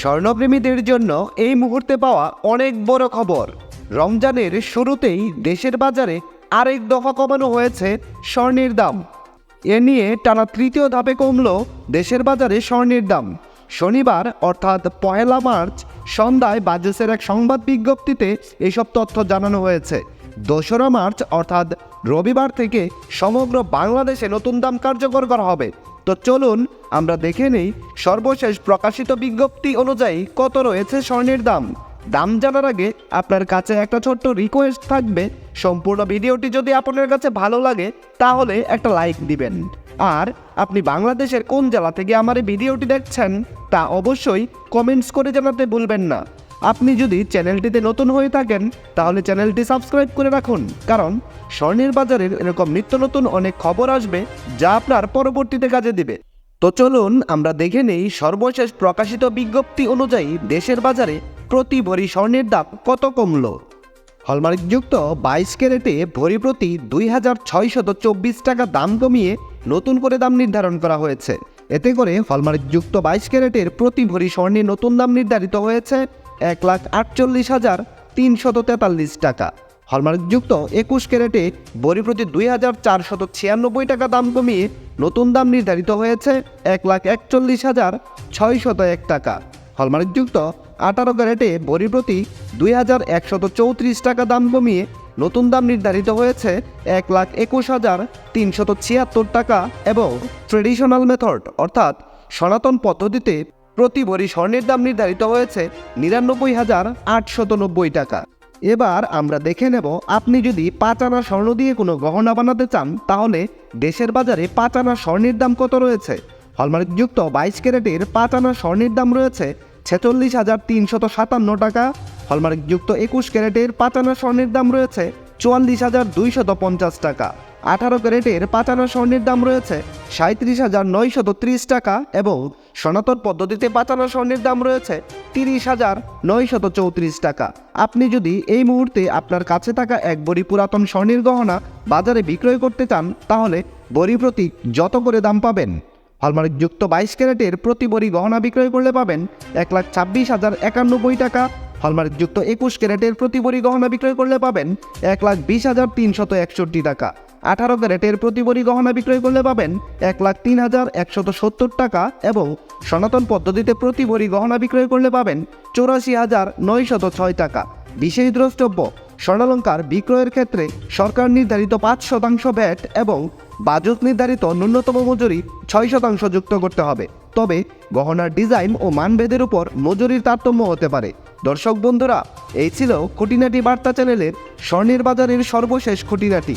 স্বর্ণপ্রেমীদের জন্য এই মুহূর্তে পাওয়া অনেক বড় খবর। রমজানের শুরুতেই দেশের বাজারে আরেক দফা কমানো হয়েছে স্বর্ণের দাম। এ নিয়ে টানা তৃতীয় ধাপে কমল দেশের বাজারে স্বর্ণের দাম। শনিবার, অর্থাৎ পয়লা মার্চ, সন্ধ্যায় বাজেসের এক সংবাদ বিজ্ঞপ্তিতে এসব তথ্য জানানো হয়েছে। দোসরা মার্চ, অর্থাৎ রবিবার থেকে সমগ্র বাংলাদেশে নতুন দাম কার্যকর করা হবে। তো চলুন আমরা দেখে নেই সর্বশেষ প্রকাশিত বিজ্ঞপ্তি অনুযায়ী কত রয়েছে স্বর্ণের দাম। দাম জানার আগে আপনার কাছে একটা ছোট্ট রিকোয়েস্ট থাকবে। সম্পূর্ণ ভিডিওটি যদি আপনার কাছে ভালো লাগে, তাহলে একটা লাইক দিবেন। আর আপনি বাংলাদেশের কোন জেলা থেকে আমার এই ভিডিওটি দেখছেন, তা অবশ্যই কমেন্টস করে জানাতে ভুলবেন না। আপনি যদি চ্যানেলটিতে নতুন হয়ে থাকেন, তাহলে চ্যানেলটি সাবস্ক্রাইব করে রাখুন। কারণ স্বর্ণের বাজারের এরকম নিত্য নতুন অনেক খবর আসবে, যা আপনার পরবর্তীতে কাজে দিবে। তো চলুন, আমরা দেখে নেই সর্বশেষ প্রকাশিত বিজ্ঞপ্তি অনুযায়ী দেশের বাজারে প্রতি ভরি স্বর্ণের দাম কত কমলো? হলমার্কযুক্ত বাইশ ক্যারেটে ভরি প্রতি দুই হাজার ছয়শত চব্বিশ টাকা দাম কমিয়ে নতুন করে দাম নির্ধারণ করা হয়েছে। এতে করে হলমার্কযুক্ত বাইশ ক্যারেটের প্রতি ভরি স্বর্ণের নতুন দাম নির্ধারিত হয়েছে। এক লাখ আটচল্লিশ হাজার তিনশত তেতাল্লিশ টাকা। হলমার্কযুক্ত একুশ ক্যারেটে ভরি প্রতি দুই হাজার চারশত ছিয়ানব্বই টাকা দাম কমিয়ে নতুন দাম নির্ধারিত হয়েছে এক লাখ একচল্লিশ হাজার ছয়শত এক টাকা। হলমার্কযুক্ত আঠারো ক্যারেটে ভরি প্রতি দুই হাজার একশত চৌত্রিশ টাকা দাম কমিয়ে নতুন দাম নির্ধারিত হয়েছে এক লাখ একুশ হাজার তিনশত ছিয়াত্তর টাকা এবং ট্রেডিশনাল মেথড অর্থাৎ সনাতন পদ্ধতিতে প্রতি ভরি স্বর্ণের দাম নির্ধারিত হয়েছে নিরানব্বই হাজার আটশত নব্বই টাকা। এবার আমরা দেখে নেব, আপনি যদি পাঁচ আনা স্বর্ণ দিয়ে কোনো গহনা বানাতে চান, তাহলে দেশের বাজারে পাঁচ আনা স্বর্ণের দাম কত রয়েছে? হলমার্কযুক্ত বাইশ ক্যারেটের পাঁচ আনা স্বর্ণের দাম রয়েছে ছেচল্লিশ হাজার তিনশত সাতান্ন টাকা। হলমার্কযুক্ত একুশ ক্যারেটের পাঁচ আনা স্বর্ণের দাম রয়েছে চুয়াল্লিশ হাজার দুইশত পঞ্চাশ টাকা। আঠারো ক্যারেটের পাঁচ আনা স্বর্ণের দাম রয়েছে। সাঁত্রিশ হাজার নয়শত ত্রিশ টাকা এবং সনাতন পদ্ধতিতে পাঁচ আনা স্বর্ণের দাম রয়েছে তিরিশ হাজার নয়শত চৌত্রিশ টাকা। আপনি যদি এই মুহূর্তে আপনার কাছে থাকা এক বড়ি পুরাতন স্বর্ণের গহনা বাজারে বিক্রয় করতে চান, তাহলে বড়ি প্রতি যত করে দাম পাবেন? হলমার্কযুক্ত বাইশ ক্যারেটের প্রতি বড়ি গহনা বিক্রয় করলে পাবেন এক লাখ ছাব্বিশ হাজার একানব্বই টাকা। হলমার্কযুক্ত একুশ ক্যারেটের প্রতি বড়ি গহনা বিক্রয় করলে পাবেন এক লাখ বিশ হাজার তিনশত একষট্টি টাকা। আঠারো ক্যারেটের প্রতি বড়ি গহনা বিক্রয় করলে পাবেন এক লাখ তিন হাজার একশত সত্তর টাকা এবং সনাতন পদ্ধতিতে প্রতি বড়ি গহনা বিক্রয় করলে পাবেন চৌরাশি হাজার নয়শত ছয় টাকা। বিশেষ দ্রষ্টব্য, স্বর্ণালঙ্কার বিক্রয়ের ক্ষেত্রে সরকার নির্ধারিত পাঁচ শতাংশ ভ্যাট এবং বাজেট নির্ধারিত ন্যূনতম মজুরি ছয় শতাংশ যুক্ত করতে হবে। তবে গহনার ডিজাইন ও মানভেদের উপর মজুরির তারতম্য হতে পারে। দর্শক বন্ধুরা, এই ছিল খুঁটিনাটি বার্তা চ্যানেলের স্বর্ণের বাজারের সর্বশেষ খুঁটিনাটি।